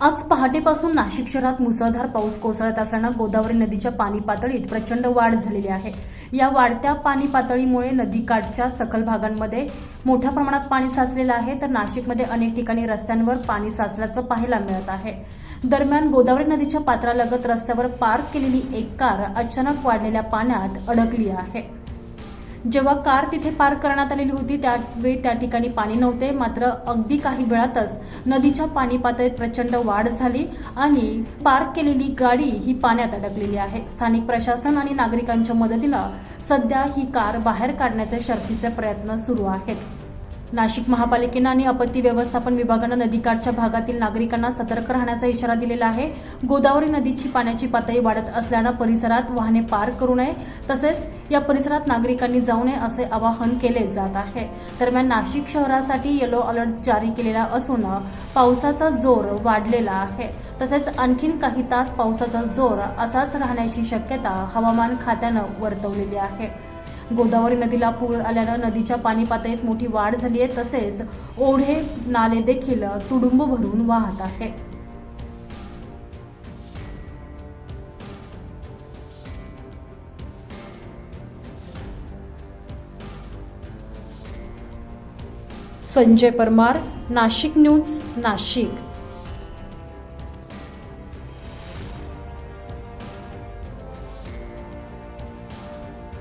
आज पहाटेपासून नाशिक शहरात मुसळधार पाऊस कोसळत असल्यानं गोदावरी नदीच्या पाणी पातळीत प्रचंड वाढ झालेली आहे. या वाढत्या पाणी पातळीमुळे नदीकाठच्या सखल भागांमध्ये मोठ्या प्रमाणात पाणी साचलेलं आहे. तर नाशिकमध्ये अनेक ठिकाणी रस्त्यांवर पाणी साचल्याचं पाहायला मिळत आहे. दरम्यान गोदावरी नदीच्या पात्रालगत रस्त्यावर पार्क केलेली एक कार अचानक वाढलेल्या पाण्यात अडकली आहे. जेव्हा कार तिथे पार्क करण्यात आलेली होती त्यावेळी त्या ठिकाणी पाणी नव्हते. मात्र अगदी काही वेळातच नदीच्या पाणी पातळीत प्रचंड वाढ झाली आणि पार्क केलेली गाडी ही पाण्यात अडकलेली आहे. स्थानिक प्रशासन आणि नागरिकांच्या मदतीनं सध्या ही कार बाहेर काढण्याचे शर्थीचे प्रयत्न सुरू आहेत. नाशिक महापालिकेनं आणि आपत्ती व्यवस्थापन विभागानं नदीकाठच्या भागातील नागरिकांना सतर्क राहण्याचा इशारा दिलेला आहे. गोदावरी नदीची पाण्याची पातळी वाढत असल्यानं परिसरात वाहने पार करू नये तसेच या परिसरात नागरिकांनी जाऊ नये असे आवाहन केले जात आहे. दरम्यान नाशिक शहरासाठी येलो अलर्ट जारी केलेला असून पावसाचा जोर वाढलेला आहे. तसेच आणखीन काही तास पावसाचा जोर असाच राहण्याची शक्यता हवामान खात्यानं वर्तवलेली आहे. गोदावरी नदीला पूर आल्यानं नदीच्या पाणी पातळीत मोठी वाढ झाली आहे. तसेच ओढे नाले देखील तुडुंब भरून वाहत आहे. संजय परमार नाशिक न्यूज नाशिक.